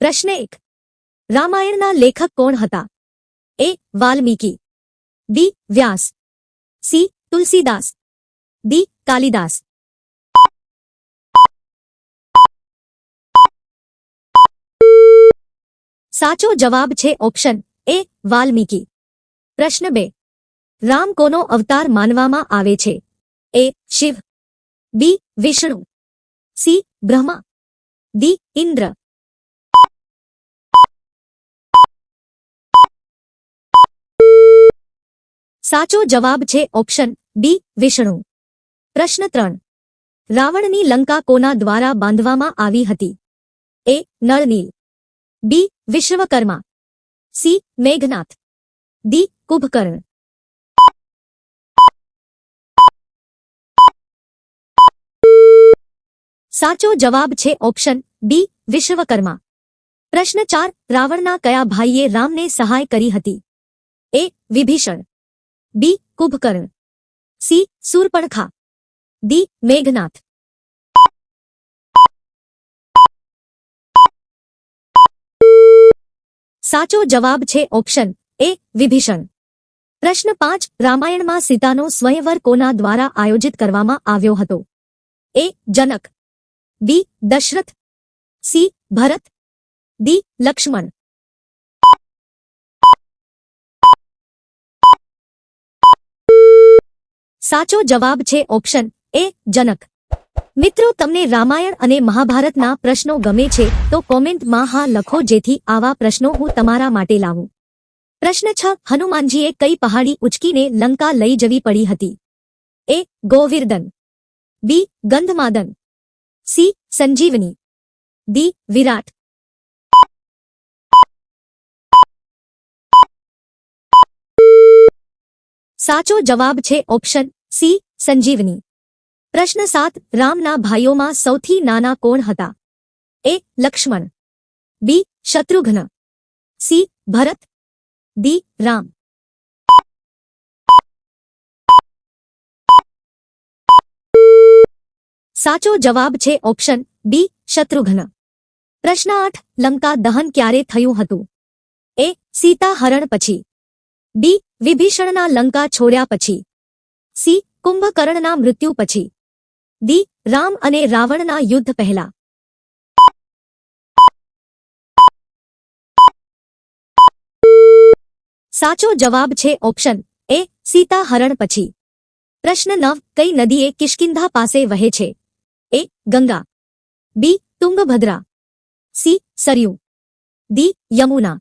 પ્રશ્ન એક. રામાયણના લેખક કોણ હતા? A. Valmiki. B. Vyas. C. Tulsidas. D. Kalidas. સાચો જવાબ છે ઓપ્શન એ. વાલ્મીકી. પ્રશ્ન બે. રામ કોનો અવતાર માનવામાં આવે છે? A. Shiva. B. Vishnu. C. Brahma. D. Indra. સાચો જવાબ છે ઓપ્શન બી, વિષ્ણુ. પ્રશ્ન ત્રણ. રાવણની લંકા કોના દ્વારા બાંધવામાં આવી હતી? A, Nalneel. B, Vishwakarma. C, Meghnad. D, Kumbhakarna. સાચો જવાબ છે ઓપ્શન બી, વિશ્વકર્મા. પ્રશ્ન ચાર. રાવણના કયા ભાઈએ રામને સહાય કરી હતી? A, Vibhishan. B Kumbhakarna C Shurpanakha D Meghnad સાચો જવાબ છે ઓપ્શન એ વિભીષણ. પ્રશ્ન પાંચ, રામાયણમાં સીતાનો સ્વયંવર કોના દ્વારા આયોજિત કરવામાં આવ્યો હતો? A Janak. B Dashrath. C Bharat. D Lakshman. સાચો જવાબ છે ઓપ્શન એ જનક. મિત્રો, તમને રામાયણ અને મહાભારતના પ્રશ્નો ગમે છે, તો કોમેન્ટમાં હા લખો, જેથી આવા પ્રશ્નો હું તમારા માટે લાવું. પ્રશ્ન છ, હનુમાનજીએ કઈ પહાડી ઉચકીને લંકા લઈ જવી પડી હતી? A, Govardhan. B, Gandhamadan. C, Sanjeevani. D, Virat. સાચો જવાબ છે ઓપ્શન સી સંજીવની પ્રશ્ન સાત રામના ભાઈઓમાં સૌથી નાના કોણ હતા A Lakshman B Shatrughna C Bharat D Ram સાચો જવાબ છે ઓપ્શન બી શત્રુઘ્ન પ્રશ્ન આઠ લંકા દહન ક્યારે થયું હતું એ સીતા હરણ પછી બી વિભીષણના લંકા છોડ્યા પછી સી, કુંભકર્ણના મૃત્યુ પછી. ડી, રામ અને રાવણના યુદ્ધ પહેલા. સાચો જવાબ છે ઓપ્શન એ સીતા હરણ પછી. પ્રશ્ન નવ, કઈ નદીએ કિષ્કિંધા પાસે વહે છે? A, Ganga. B, Tungabhadra. C, Saryu. D, Yamuna.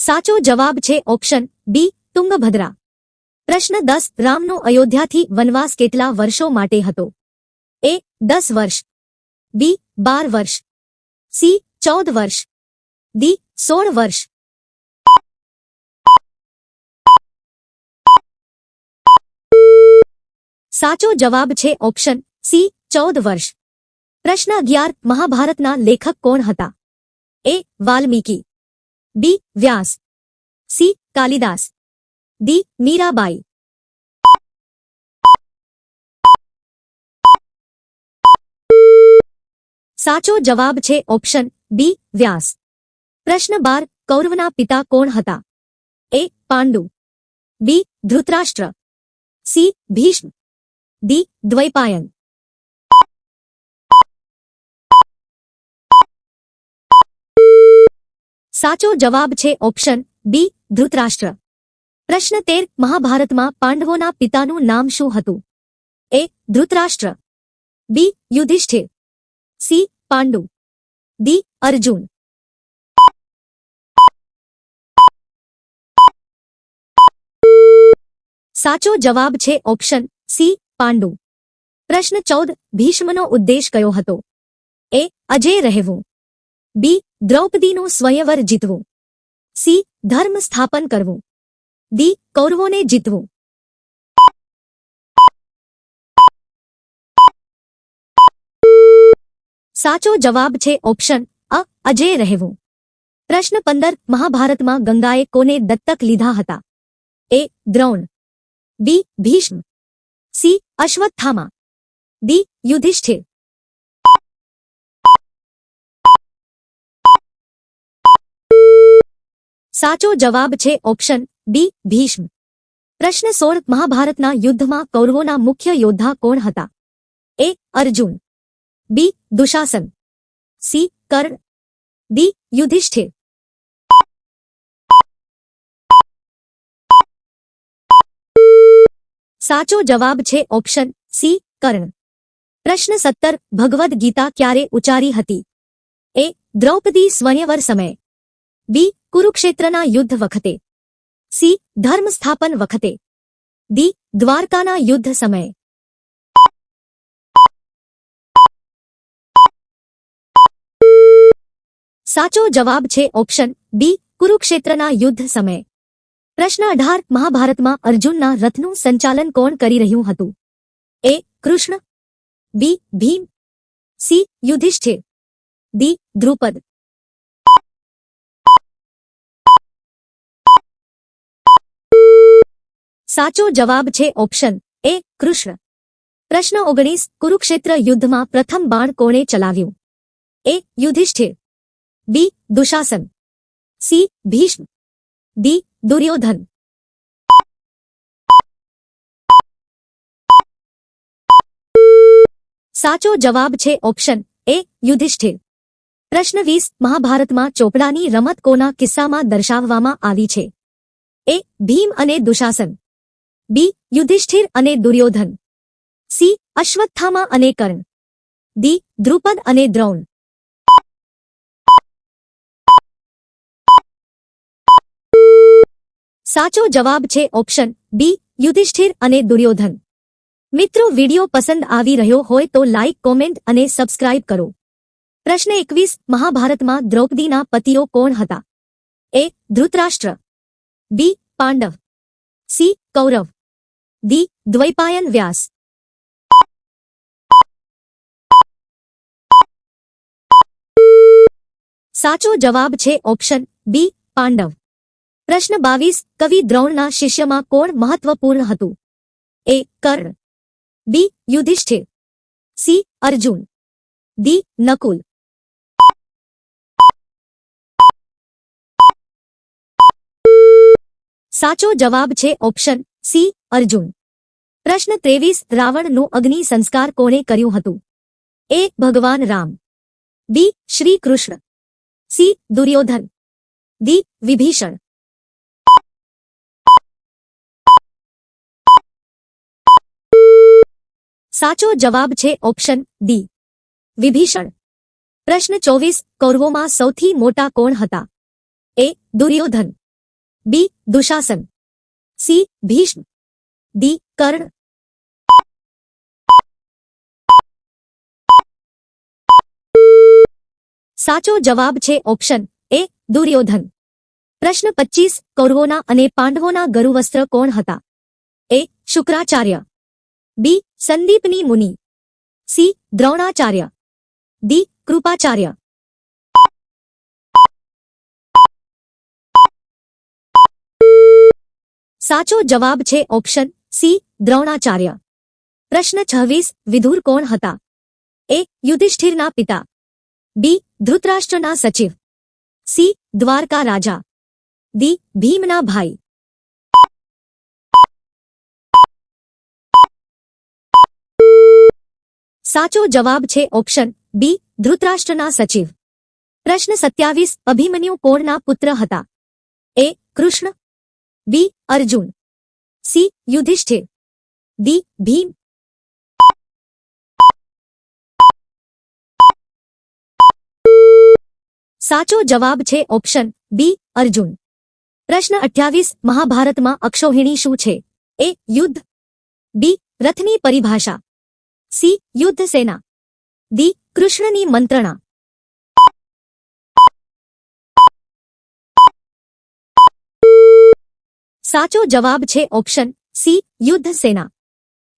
સાચો જવાબ છે ઓપ્શન બી તુંગભદ્રા પ્રશ્ન દસ રામનો અયોધ્યાથી વનવાસ કેટલા વર્ષો માટે હતો એ દસ વર્ષ બી બાર વર્ષ સી ચૌદ વર્ષ ડી સોળ વર્ષ સાચો જવાબ છે ઓપ્શન સી ચૌદ વર્ષ પ્રશ્ન અગિયાર મહાભારતના લેખક કોણ હતા A Valmiki B Vyas C Kalidas D Mirabai સાચો જવાબ છે ઓપ્શન બી વ્યાસ પ્રશ્ન બાર કૌરવના પિતા કોણ હતા A Pandu B Dhritarashtra C Bhishma D Dwaipayan સાચો જવાબ છે ઓપ્શન બી, ધૃતરાષ્ટ્ર. પ્રશ્ન તેર, મહાભારતમાં પાંડવોના પિતાનું નામ શું હતું? A, Dhritarashtra. B, Yudhishthir. C, Pandu. D, Arjun. સાચો જવાબ છે ઓપ્શન સી, પાંડુ. પ્રશ્ન ચૌદ, ભીષ્મનો ઉદ્દેશ કયો હતો? એ, અજય રહેવું. બી, દ્રૌપદીનું સ્વયંવર જીતવું. સી, ધર્મ સ્થાપન કરવું. ડી, કૌરવોને જીતવું. સાચો જવાબ છે ઓપ્શન અ, અજય રહેવું. પ્રશ્ન પંદર, મહાભારતમાં ગંગાએ કોને દત્તક લીધા હતા? A, Drona. B, Bhishma. C, Ashwatthama. D, Yudhishthir. સાચો જવાબ છે ઓપ્શન બી ભીષ્મ પ્રશ્ન સોળ મહાભારતના યુદ્ધમાં કૌરવોના મુખ્ય યોદ્ધા કોણ હતા A Arjun B Dushasan C Karna D Yudhishthir સાચો જવાબ છે ઓપ્શન સી કર્ણ પ્રશ્ન સત્તર ભગવદ્ ગીતા ક્યારે ઉચ્ચારી હતી એ દ્રૌપદી સ્વયંવર સમયે બી કુરુક્ષેત્રના યુદ્ધ વખતે સી ધર્મ સ્થાપન વખતે ડી દ્વારકાના યુદ્ધ સમયે સાચો જવાબ છે ઓપ્શન બી કુરુક્ષેત્રના યુદ્ધ સમયે પ્રશ્ન અઢાર મહાભારતમાં અર્જુનના રથનું સંચાલન કોણ કરી રહ્યું હતું A Krishna B Bhim C Yudhishthir D Drupad સાચો જવાબ છે ઓપ્શન એ કૃષ્ણ પ્રશ્ન ઓગણીસ કુરુક્ષેત્ર યુદ્ધમાં પ્રથમ બાણ કોણે ચલાવ્યું A Yudhishthir B Dushasan C Bhishma D Duryodhan સાચો જવાબ છે ઓપ્શન એ યુધિષ્ઠિર પ્રશ્ન વીસ મહાભારતમાં ચોપડાની રમત કોના કિસ્સામાં દર્શાવવામાં આવી છે એ ભીમ અને દુશાસન બી, યુધિષ્ઠિર અને દુર્યોધન. સી, અશ્વત્થામા અને કર્ણ. ડી, દ્રુપદ અને દ્રોણ. સાચો જવાબ છે ઓપ્શન બી, યુધિષ્ઠિર અને દુર્યોધન. મિત્રો, વિડિયો પસંદ આવી રહ્યો હોય તો લાઇક કોમેન્ટ અને સબસ્ક્રાઇબ કરો. પ્રશ્ન એકવીસ, મહાભારતમાં દ્રૌપદીના પતિઓ કોણ હતા? A, Dhritarashtra. B, Pandav. C, Kaurav. D Dwaipayan Vyas સાચો જવાબ છે ઓપ્શન બી પાંડવ પ્રશ્ન બાવીસ કવિ દ્રોણના શિષ્યમાં કોણ મહત્વપૂર્ણ હતું A Karna B Yudhishthir C Arjun D Nakul સાચો જવાબ છે ઓપ્શન સી, અર્જુન. પ્રશ્ન ત્રેવીસ, રાવણનું અગ્નિ સંસ્કાર કોણે કર્યું હતું? એ, ભગવાન Ram. B, Shri Krishna. C, Duryodhan. D Vibhishan. સાચો જવાબ છે ઓપ્શન ડી, વિભીષણ. પ્રશ્ન ચોવીસ, કૌરવોમાં સૌથી મોટા કોણ હતા? A, Duryodhan. B, Dushasan. C, Bhishma. D, Karna. સાચો જવાબ છે ઓપ્શન એ, દુર્યોધન. પ્રશ્ન પચીસ કૌરવોના અને પાંડવોના ગરુવસ્ત્ર કોણ હતા? એ, શુક્રાચાર્ય. બી, સંદીપની મુનિ. સી, દ્રોણાચાર્ય. ડી, કૃપાચાર્ય. સાચો જવાબ છે ઓપ્શન સી દ્રોણાચાર્ય પ્રશ્ન છવ્વીસ વિધુર કોણ હતા એ યુધિષ્ઠિરના પિતા બી ધૃતરાષ્ટ્રના સચિવ સી દ્વારકા રાજા ડી ભીમના ભાઈ સાચો જવાબ છે ઓપ્શન બી ધૃતરાષ્ટ્રના સચિવ પ્રશ્ન સત્યાવીસ અભિમન્યુ કોણના પુત્ર હતા એ Krishna B Arjun C Yudhishthir D Bhim સાચો જવાબ છે ઓપ્શન બી અર્જુન પ્રશ્ન અઠ્યાવીસ મહાભારતમાં અક્ષોહિણી શું છે એ યુદ્ધ બી રથની પરિભાષા સી યુદ્ધ સેના ડી કૃષ્ણની મંત્રણા સાચો જવાબ છે ઓપ્શન સી યુદ્ધ સેના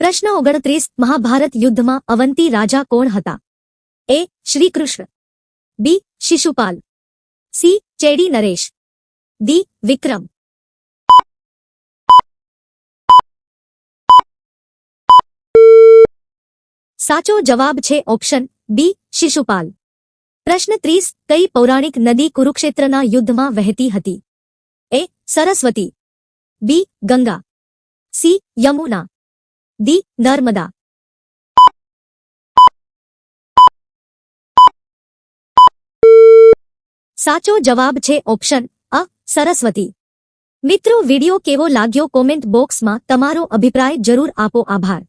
પ્રશ્ન ઓગણત્રીસ મહાભારત યુદ્ધમાં અવંતી રાજા કોણ હતા A Shrikrishna B Shishupal C Chedi Naresh D વિક્રમ સાચો જવાબ છે ઓપ્શન બી શિશુપાલ પ્રશ્ન ત્રીસ કઈ પૌરાણિક નદી કુરુક્ષેત્રના યુદ્ધમાં વહેતી હતી એ Saraswati B Ganga C Yamuna D Narmada સાચો જવાબ છે ઓપ્શન અ સરસ્વતી મિત્રો વિડિયો કેવો લાગ્યો કોમેન્ટ બોક્સમાં તમારો અભિપ્રાય જરૂર આપો આભાર